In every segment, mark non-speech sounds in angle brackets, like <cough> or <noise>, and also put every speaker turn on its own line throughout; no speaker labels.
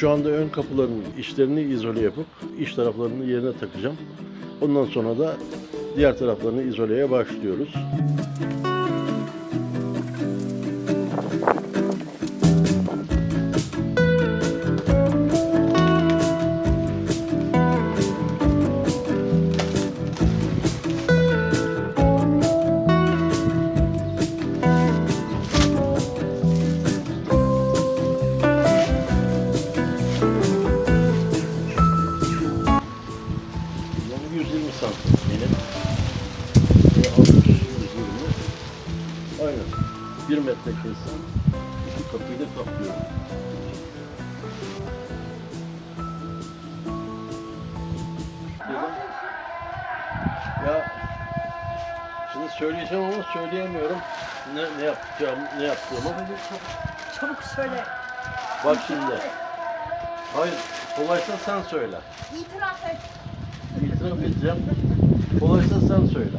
Şu anda ön kapıların içlerini izole yapıp iç taraflarını yerine takacağım. Ondan sonra da diğer taraflarını izoleye başlıyoruz. 1 metre kessem iki kapıyı da kaplıyorum. Ya şimdi söyleyeceğim ama söyleyemiyorum. Ne, ne yapacağım, ne yaptığımı.
Çabuk. Çabuk söyle.
Bak şimdi. Hayır, kolaysa sen söyle.
İtiraf et.
İtiraf edeceğim. Kolaysa sen söyle.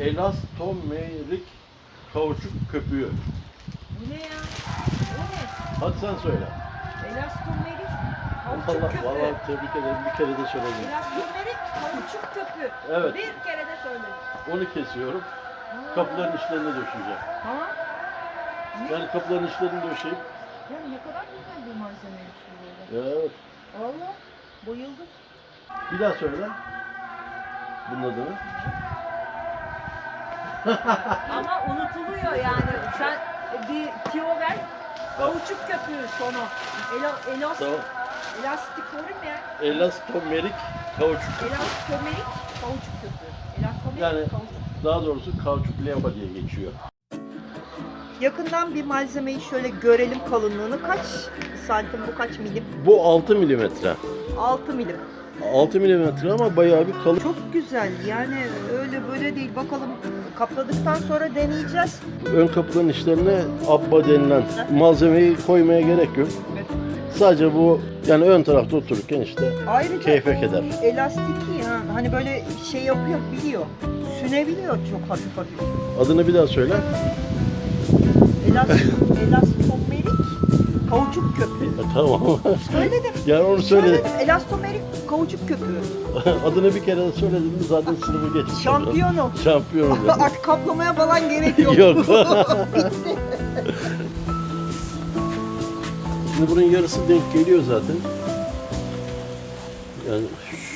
Elastomerik kauçuk köpüğü.
Bu ne ya? O ne?
Hadi sen söyle.
Elastomerik kauçuk
Allah,
köpüğü.
vallahi tebrik ederim. Bir kere de söyledim.
Elastomerik kauçuk köpüğü.
Evet.
Bir kere de söyle.
Onu kesiyorum.
Ha.
Kapıların içlerine döşeyeceğim.
Tamam. Ne?
Yani kapıların içlerini döşeyip.
Ya ne kadar güzel bir malzemeymiş bu böyle.
Evet.
Valla bayıldım.
Bir daha söyle. Bunun adını.
Ama unutuluyor yani. Sen bir tiyo ver. Kauçuk köpüğü sonu. Ela, elas,
Tamam.
elastikorin ne?
Elastomerik kauçuk.
Elastomerik kauçuk köpüğü. Elastomerik
Yani-
kauçuk.
Daha doğrusu kauçuk leva diye geçiyor.
Yakından bir malzemeyi şöyle görelim kalınlığını. Kaç santim bu kaç milim?
Bu 6 milimetre.
6 milim.
6 milimetre ama bayağı bir kalın.
Çok güzel yani öyle böyle değil. Bakalım kapladıktan sonra deneyeceğiz.
Ön kapıların içlerine abba denilen malzemeyi koymaya gerek yok.
Evet.
Sadece bu yani ön tarafta otururken işte
Ayrıca
keyfe keder.
elastiki ha, hani böyle şey yapıyor biliyor. Sünebiliyor çok hafif hafif.
Adını bir daha söyle.
Elast elastomerik kauçuk köpüğü.
Ha, tamam.
Söyledim. <laughs>
yani onu söyle.
Söyledim. Elastomerik kauçuk köpüğü. <laughs>
Adını bir kere de söyledim mi zaten sınıfı geçmiş.
Şampiyonu.
Şampiyon. dedim.
Artık kaplamaya falan gerek yok.
Yok.
Bitti. <laughs>
Şimdi bunun yarısı denk geliyor zaten. Yani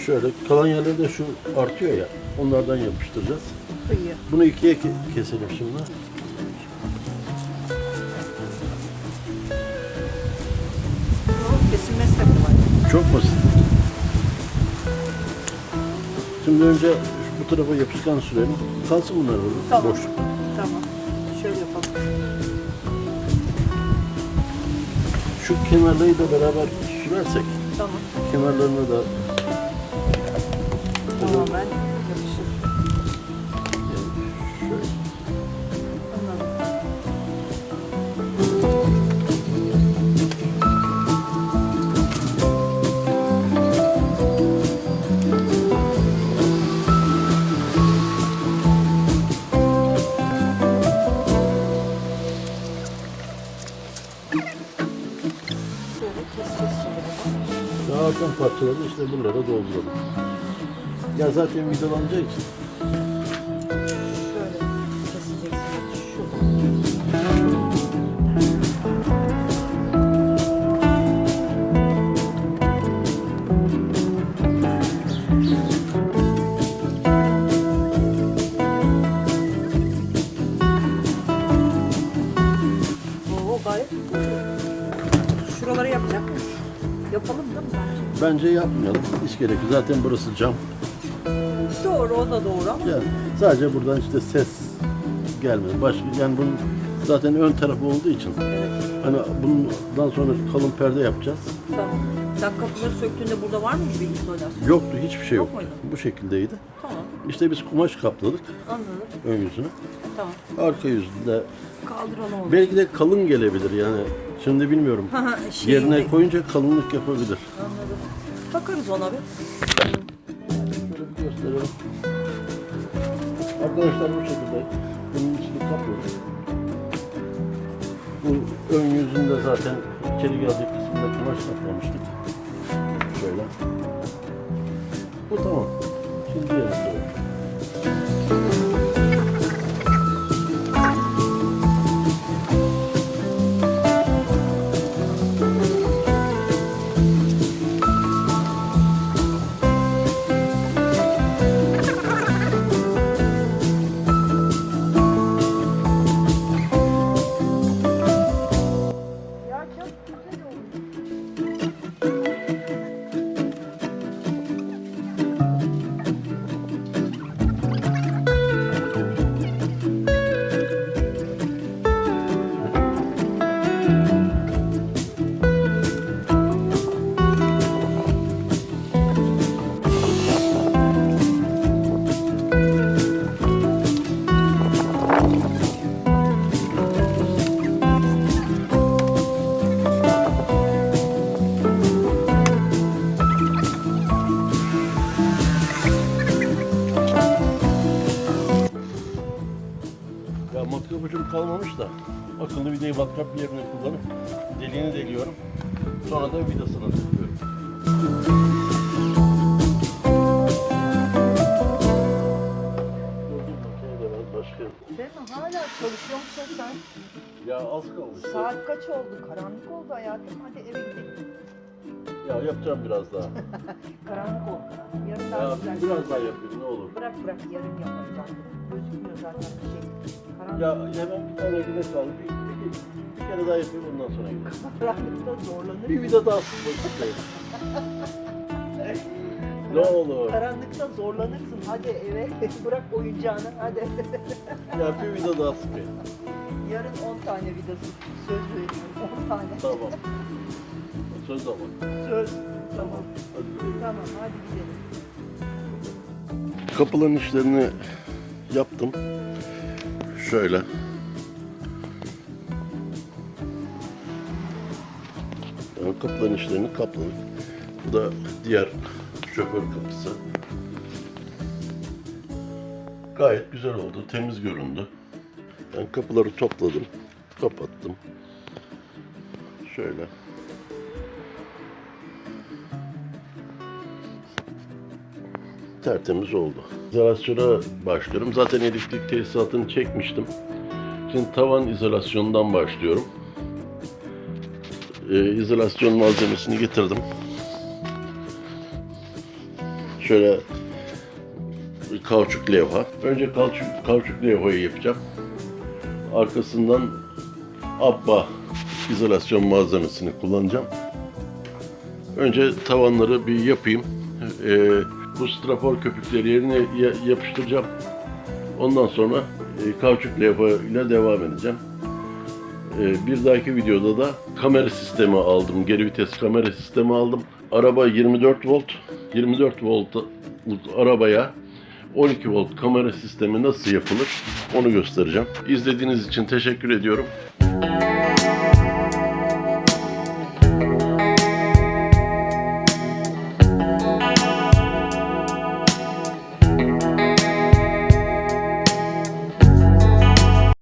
şöyle kalan yerleri de şu artıyor ya. Onlardan yapıştıracağız.
Kıyı.
Bunu ikiye ke- keselim şimdi. Çok basit. Şimdi önce bu tarafa yapışkan sürelim. Kalsın bunlar burada.
Tamam.
Boş.
Tamam. Şöyle yapalım.
Şu kenarları da beraber sürersek
Tamam.
kenarlarına da
Tamamen
artan parçaları işte buralara dolduralım. Ya zaten vidalanacağı için
bence?
yapmayalım. Hiç gerek yok. Zaten burası cam.
Doğru o da doğru ama.
Yani sadece buradan işte ses gelmez. Başka yani bunun zaten ön tarafı olduğu için
Evet
hani bundan sonra kalın perde yapacağız.
tamam. Sen kapıları söktüğünde burada var mıydı bir izolasyon?
Yoktu, hiçbir şey
Yok
yoktu.
muydu?
Bu şekildeydi.
Tamam
İşte biz kumaş kapladık
anladım.
ön yüzünü.
Tamam.
Arka yüzünde
Kaldıralım onu.
belki de kalın gelebilir yani. Şimdi bilmiyorum.
Ha, <laughs> ha, şey,
Yerine koyunca kalınlık yapabilir.
Takarız ona bir.
Şöyle bir gösterelim. Arkadaşlar bu şekilde bunun içini kaplıyoruz. Bu ön yüzünde zaten içeri gelecek kısmında kumaş kaplamıştık. Şöyle. Bu tamam. Şimdi diğerini matkap yerine kullanıp deliğini deliyorum. Sonra da vidasını takıyorum.
Hala çalışıyor musun sen?
Ya az kalmış.
Saat kaç oldu? Karanlık oldu hayatım. Hadi eve gidelim.
Ya yapacağım biraz daha. <laughs>
Karanlık oldu. Yarın daha
ya
güzel.
biraz daha yapayım ne olur.
Bırak bırak yarın yapacağım. Gözükmüyor zaten bir şey. Karanlık,
Ya hemen bir tane vida kaldı. Bir, bir, bir kere daha yapayım ondan sonra
karanlıkta zorlanır.
Bir vida daha sıkmak istedim. Ne olur.
Karanlıkta zorlanırsın. Hadi eve <laughs> bırak oyuncağını. Hadi.
Ya bir vida daha sıkayım.
Yarın 10 tane vidası. Söz veriyorum. 10 tane.
Tamam. Söz ama.
Söz. Tamam.
Hadi gidelim.
Tamam hadi gidelim.
Kapıların işlerini yaptım. Şöyle. Kapıların işlerini kapladık. Bu da diğer şoför kapısı. Gayet güzel oldu. Temiz göründü. Ben kapıları topladım. Kapattım. Şöyle. tertemiz oldu. İzolasyona başlıyorum. Zaten elektrik tesisatını çekmiştim. Şimdi tavan izolasyonundan başlıyorum. Ee, izolasyon malzemesini getirdim. Şöyle bir kauçuk levha. Önce kauçuk, kauçuk levhayı yapacağım. Arkasından abba izolasyon malzemesini kullanacağım. Önce tavanları bir yapayım. Ee, bu strafor köpükleri yerine ya- yapıştıracağım. Ondan sonra e, kauçuk levha ile devam edeceğim. E, bir dahaki videoda da kamera sistemi aldım. Geri vites kamera sistemi aldım. Araba 24 volt. 24 volt arabaya 12 volt kamera sistemi nasıl yapılır onu göstereceğim. İzlediğiniz için teşekkür ediyorum.